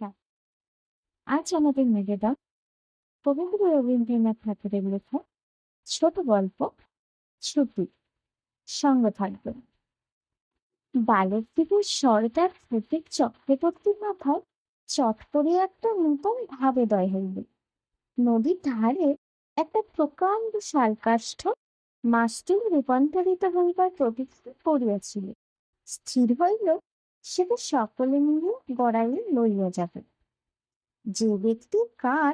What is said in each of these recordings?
নমস্কার আজ আমাদের নিবেদন কবীন্দ্র রবীন্দ্রনাথ ঠাকুরের লেখা ছোট গল্প সঙ্গ থাকবে সরদার চক্রবর্তীর মাথায় চট একটা নূতন ভাবেদয় হইল। নদীর ধারে একটা প্রকাণ্ড শালকাষ্ঠ মাছটি রূপান্তরিত হইবার প্রতীক্ষা করিয়াছিল স্থির হইল সেটা সকলে মিলে গড়াইয়ে লইয়া যাবে। যে ব্যক্তি কার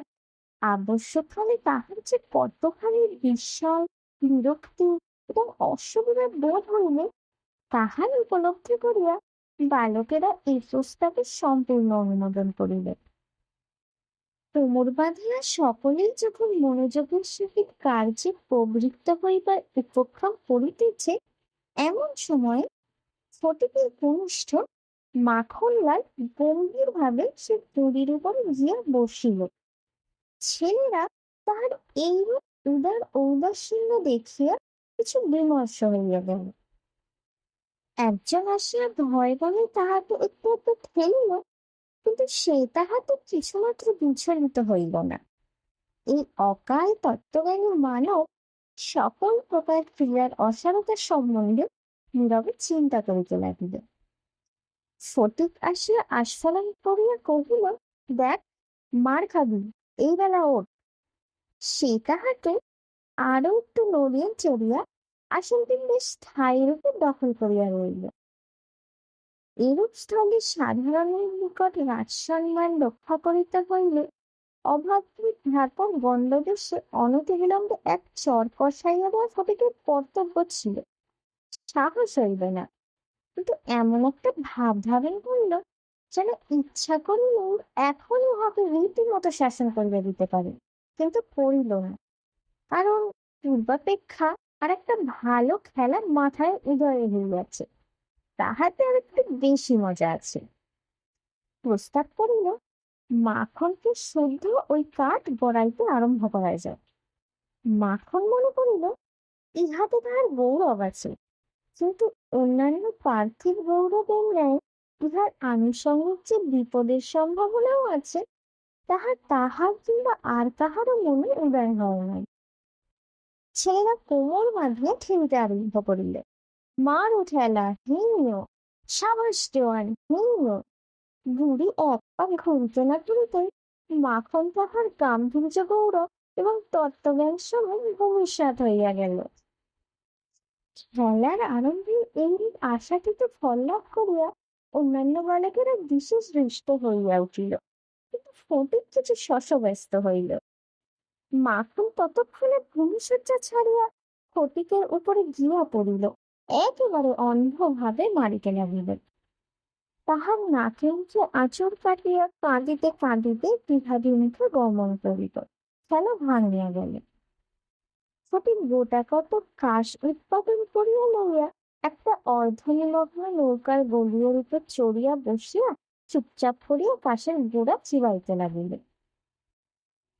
আবশ্যক হলে তাহার যে কতখানি বিস্ময়, বিরক্তি এবং অসুবিধা বোধ হইলে তাহার উপলব্ধি করিয়া বালকেরা এই প্রস্তাবে সম্পূর্ণ অনুমোদন করিলেন কোমর বাঁধিয়া সকলেই যখন মনোযোগের সহিত কার্যে প্রবৃত্ত হইবার উপক্রম করিতেছে, এমন সময়ে ফটিকের কনিষ্ঠ মাখনলাল গম্ভীর ভাবে সে দড়ির উপর গিয়া বসিল। ছেলেরা তাহার এইরূপ উদার ঔদাসীন্য দেখিয়া কিছু বিমর্ষ হইয়া গেল। একজন আসিয়া ভয় বলে তাহাকে একটু একটু ঠেলিল কিন্তু সে তাহা তাহাতে কিছুমাত্র বিচলিত হইল না। এই অকাল তত্ত্বজ্ঞানী মানব সকল প্রকার ক্রিয়ার অসারতা সম্বন্ধে নীরবে চিন্তা করিতে লাগিল। ফটিক আসিয়া আস্ফালন করিয়া কহিল, দেখ, মার খাবি, এই বেলা ওঠ। সে তাহাকে আরও একটু নড়িয়া চড়িয়া আসনটি বেশ স্থায়ী রূপে দখল করিয়া রইল এরূপ স্থলে সাধারণের নিকট রাজসম্মান রক্ষা করিতে হইলে অভাবী ঢাকা গণ্ডদেশে অনতিবিলম্বে এক চর কষাইয়া দেওয়া ফটিকের কর্তব্য ছিল। সাহস হইবে না। কিন্তু এমন একটা ভাব ধারণ করল যেন ইচ্ছা করিলেও এখনই উহাকে রীতিমতো শাসন করিয়া দিতে পারে, কিন্তু করিল না। কারণ পূর্বাপেক্ষা আর একটা ভালো খেলা মাথায় উদয় হইয়াছে, তাহাতে আর একটু বেশি মজা আছে। প্রস্তাব করিল, মাখনকে শুদ্ধ ওই কাঠ গড়াইতে আরম্ভ করা যায় মাখন মনে করিল, ইহাতে তাহার গৌরব আছে কিন্তু অন্যান্য পার্থিব গৌরবের ন্যায় ইহার আনুষঙ্গিক যে বিপদের সম্ভাবনাও আছে, তাহা তাহার কিংবা আর কাহারও মনে উদয় হয় নাই। ছেলেরা কোমর বাঁধিয়া ঠেলিতে আরম্ভ করিলে। মার ঠেলা হিন্য সাবাস দেওয়ান হিন্য বুড়ি এক পা ঘুরতে না ঘুরতে মাখন তাহার গাম্ভীর্য গৌরব এবং তত্ত্বজ্ঞান সহ ভবিষ্যৎ হইয়া গেল। খেলার আরম্ভে এই আশাকৃত ফল লাভ করিয়া অন্যান্য বালকেরা বিশেষ হৃষ্ট হইয়া উঠিল। কিন্তু ফটিক কিছু শশব্যস্ত হইল। মাখন ততক্ষণে ভূমিশয্যা ছাড়িয়া ফটিকের উপরে গিয়া পড়িল। একেবারে অন্ধভাবে মারিতে লাগিল। তাহার নাকে উঠে আঁচড় কাটিয়া কাঁদিতে কাঁদিতে গৃহাভিমুখে গমন করিল। খেলা ভাঙিয়া গেল। ফটিক গোটা কত কাশ উৎপাদন করিয়া লইয়া একটা অর্ধনিমগ্ন নৌকার গলিয়ার উপর চড়িয়া বসিয়া চুপচাপ করিয়া কাশের গোড়া চিবাইতে লাগিল।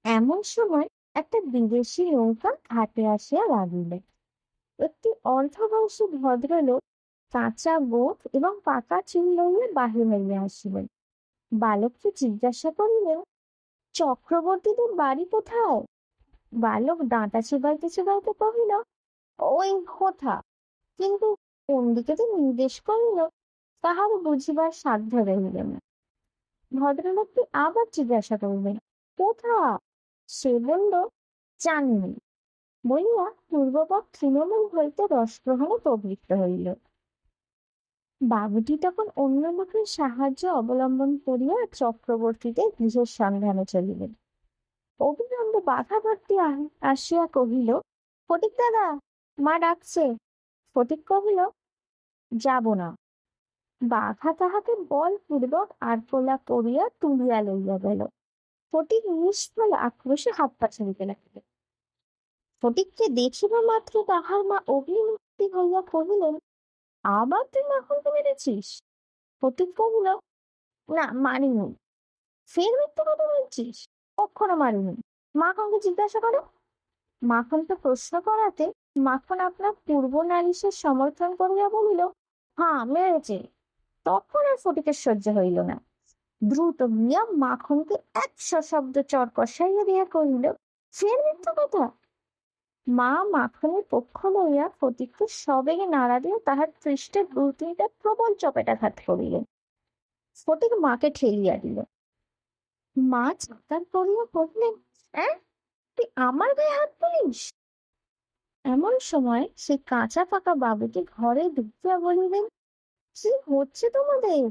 এমন সময় একটা বিদেশি নৌকা ঘাটে আসিয়া লাগিল। একটি অর্ধবয়সী ভদ্রলোক কাঁচা বোট এবং পাকা চুল লইয়া বাহির হইয়া আসিলেন। বালককে জিজ্ঞাসা করিলেন, চক্রবর্তীদের বাড়ি কোথায়? বালক দাঁতা চিবাইতে চিবাইতে কহিল ওই কোথা কিন্তু কোন দিকে যে নির্দেশ করিল, তাহার বুঝিবার সাধ্য রহিল না। ভদ্রলোকটি আবার জিজ্ঞাসা করিলেন, কোথা? সে বলল জানিনি বলিয়া পূর্বপর তৃণমূল হইতে রসগ্রহণে প্রবৃত্ত হইল। বাবুটি তখন অন্য লোকের সাহায্য অবলম্বন করিয়া চক্রবর্তীতে গৃহের সন্ধানে চলিলেন। অবিলম্বে বাধা ভর্তি আসিয়া কহিল, ফটিক দাদা, মা ডাকছে। ফটিক কহিল, যাব না। বাঘা তাহাকে বল বলপূর্বক আরকোলা করিয়া তুলিয়া লইয়া গেল। ফটিক নিষ্ফল আক্রোশে হাত পা ছাড়িতে লাগিল। ফটিককে দেখিবা মাত্র তাহার মা অগ্নিমূর্তি হইয়া কহিলেন, আবার তুই মাখনকে মেরেছিস? ফটিক কহিল, না, মারিনি। ফের মিথ্যে কথা বলছিস? কখনো মারিনি মাখনকে জিজ্ঞাসা করো? মাখনকে প্রশ্ন করাতে মাখন আপনার পূর্ব নালিশের সমর্থন করিয়া বলিল হ্যাঁ মেরেছে। তখন আর ফটিকের সহ্য হইল না। দ্রুত গিয়া মাখনকে একশো শব্দ চর কষাইয়া দিয়া কহিল ফের মিথ্যা কথা। মা মাখনের পক্ষ লইয়া ফটিককে সবেগে নাড়া দিয়ে তাহার পৃষ্ঠের দু তিনটা প্রবল চপেটাঘাত করিলেন। ফটিক মাকে ঠেলিয়া দিল। মা চিৎকার করিয়া কহিলেন হ্যাঁ তুই আমার গায়ে হাত তুলিস? এমন সময় সেই কাঁচা পাকা বাবুকে ঘরে ঢুকিয়া বলিলেন কি হচ্ছে তোমাদের?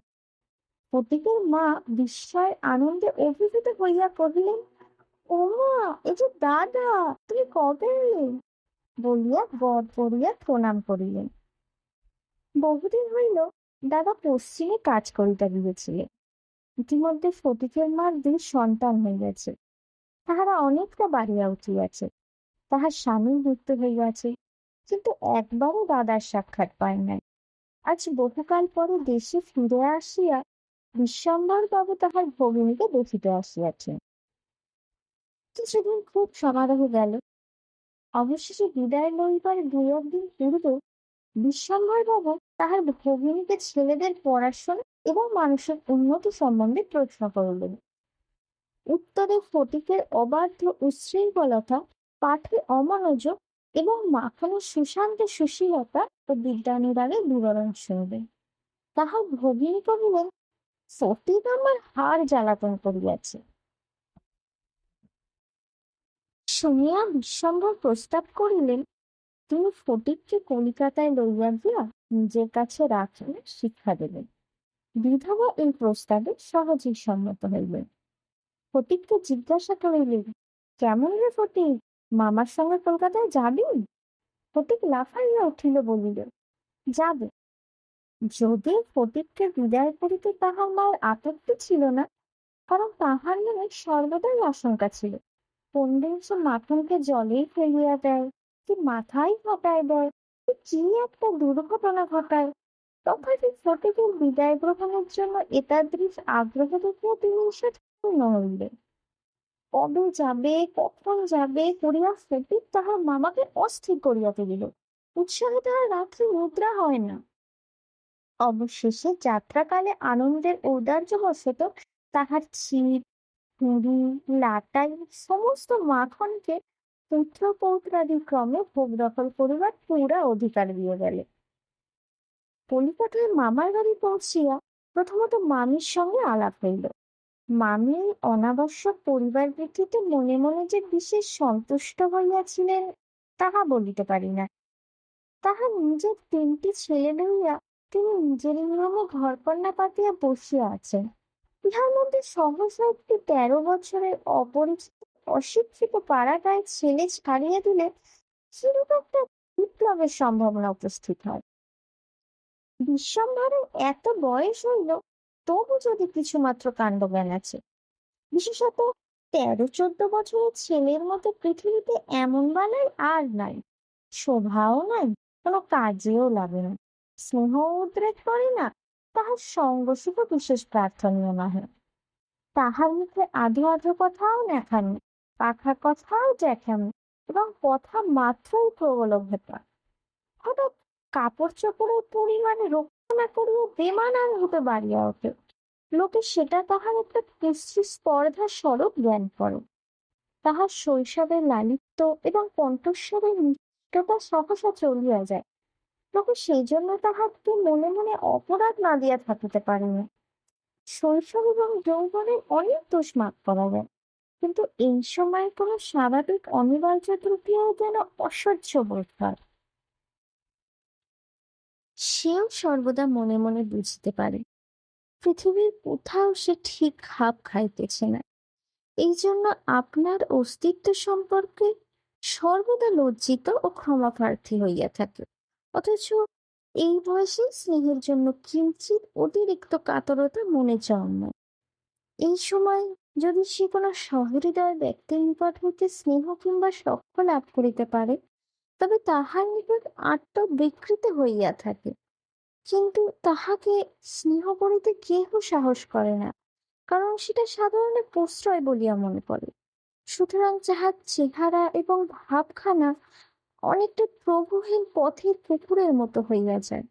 ফটিকের মা বিস্ময় আনন্দে অভিভূত হইয়া কহিলেন, ও মা এ যে দাদা, তুমি কবে এলে? বলিয়া বধ করিয়া প্রণাম করিলেন। বহুদিন হইল দাদা পশ্চিমে কাজ করিতে গিয়েছিলেন। ইতিমধ্যে ফটিকের মার দুই সন্তান হইয়াছে তাহারা অনেকটা বাড়িয়া উঠিয়াছে। তাহার স্বামীর মৃত্যু হইয়াছে, কিন্তু একবারও দাদার সাক্ষাৎ পায় নাই। আজ বহুকাল পরে দেশে ফিরে আসিয়া বাবু তাহার ভগিনীকে দেখিতে আসিয়াছেন। কিছুদিন খুব সমারোহ গেল। অবশেষে বিদায় লইবার দুই একদিন পূর্বে বিশ্বম্বর বাবু তাহার ভগিনীকে ছেলেদের পড়াশোনা এবং মানুষের উন্নতি সম্বন্ধে প্রশ্ন করিলেন। উত্তরে ফটিকের অবাধ্য উচ্ছৃঙ্খলতা, পাঠে অমনোযোগ এবং মাখনের সুশান্ত সুশীলতা ও বিদ্যানুরাগে বিবরণ শুনবেন তাহার ভগিনী কহিলেন, ফটিক আমার হাড় জ্বালাতন করিয়াছে। শুনিয়া বিশ্বম্ভর প্রস্তাব করিলেন তিনি ফটিককে কলিকাতায় লইয়া গিয়া নিজের কাছে রাখিয়া শিক্ষা দেবেন বিধবা এই প্রস্তাবে সহজেই সম্মত হইলেন ফটিককে জিজ্ঞাসা করিলেন কেমন রে ফটিক, মামার সঙ্গে কলকাতায় যাবি? ফটিক লাফাইয়া উঠিল বলিল, যাবে। যদি ফটিককে বিদায় করিতে তাহার মায়ের আপত্তি ছিল না কারণ তাহার মনে সর্বদাই আশঙ্কা ছিল। সে মাখনকে জলেই ফেলিয়া দেয়। কি মাথায় ফাটায় দেয় কি একটা দুর্ঘটনা ঘটায়। তথাপি ফটিকের বিদায় গ্রহণের জন্য এতাদৃশ আগ্রহ দেখিয়া তিনি ঈষৎ পূর্ণ হইলেন কবে যাবে, কখন যাবে করিয়া ফটিক তাহার মামাকে অস্থির করিয়া তুলিল। উৎসাহে তাহার রাত্রি মুদ্রা হয় না। অবশেষে যাত্রাকালে আনন্দের ঔদার্যবশত তাহার ছিপ, হুড়ি, লাটাই, সমস্ত মাখনকে পুত্র পৌত্রাদি ক্রমে ভোগ দখল করিবার পুরা অধিকার দিয়ে গেলে। কলিকাতায় মামার বাড়ি পৌঁছিয়া প্রথমত মামির সঙ্গে আলাপ হইল। মামি অনাবশ্যক পরিবার ব্যতীত মনে মনে যে বিশেষ সন্তুষ্ট হইয়াছিলেন, তাহা বলিতে পারি না। তাহা নিজের তিনটি ছেলে লইয়া তিনি নিজের নিয়মে ঘরকন্যা পাতিয়া বসিয়া আছেন। ইহার মধ্যে সহসা একটি তেরো বছরের অপরিচিত অশিক্ষিত পাড়াগায় ছেলে ছাড়িয়ে দিলে সেরূপ একটা বিপ্লবের সম্ভাবনা উপস্থিত হয়। বিশ্বম্ভরের এত বয়স হইল তবু যদি কিছুমাত্র কাণ্ডজ্ঞান আছে। বিশেষত তেরো চোদ্দ বছরের ছেলের মতো পৃথিবীতে এমন বালাই আর নাই। শোভাও নাই, কোনো কাজেও লাগে না। স্নেহ উদ্রেক করে না, তাহার সঙ্গ সুখ বিশেষ প্রার্থনীয় নহে। তাহার মুখে আধো আধো কথাও দেখানি পাখা কথাও দেখেন এবং কথা মাত্রই প্রবলভ্যতা। হঠাৎ কাপড় চোপড়ের পরিমাণে রক্ষণা করিয়া বেমানান হতে বাড়িয়া ওঠে। লোকে সেটা তাহার একটা কুশ্রী স্পর্ধা স্বরূপ জ্ঞান করে। তাহার শৈশবের লালিত্য এবং কণ্ঠস্বরের মিষ্টতা সহসা চলিয়া যায়। লোকে সেই জন্য তাহাকে মনে মনে অপরাধ না দিয়া থাকিতে পারে না। শৈশব এবং যৌবনের অনেক দোষ মাফ করা যায়। কিন্তু এই সময় কোনো স্বাভাবিক অনিবার্য ত্রুটিও যেন অসহ্য বোধ হয়। সেও সর্বদা মনে মনে বুঝতে পারে, পৃথিবীর কোথাও সে ঠিক খাপ খাইতেছে না। এই জন্য আপনার অস্তিত্ব সম্পর্কে সর্বদা লজ্জিত ও ক্ষমাপ্রার্থী হইয়া থাকে। অথচ এই বয়সে স্নেহের জন্য কিঞ্চিত অতিরিক্ত কাতরতা মনে জন্মায়। এই সময় যদি সে কোনো সহৃদয় ব্যক্তির নিকট হইতে স্নেহ কিংবা সখ্য লাভ করিতে পারে, তবে তাহার নিকট আত্মবিকৃত হইয়া থাকে। কিন্তু তাহাকে স্নেহ করিতে কেহ সাহস করে না, কারণ সেটা সাধারণে প্রশ্রয় বলিয়া মনে করে। সুতরাং যাহার চেহারা এবং ভাবখানা অনেকটা প্রভুহীন পথের পুকুরের মতো হইয়া যায়।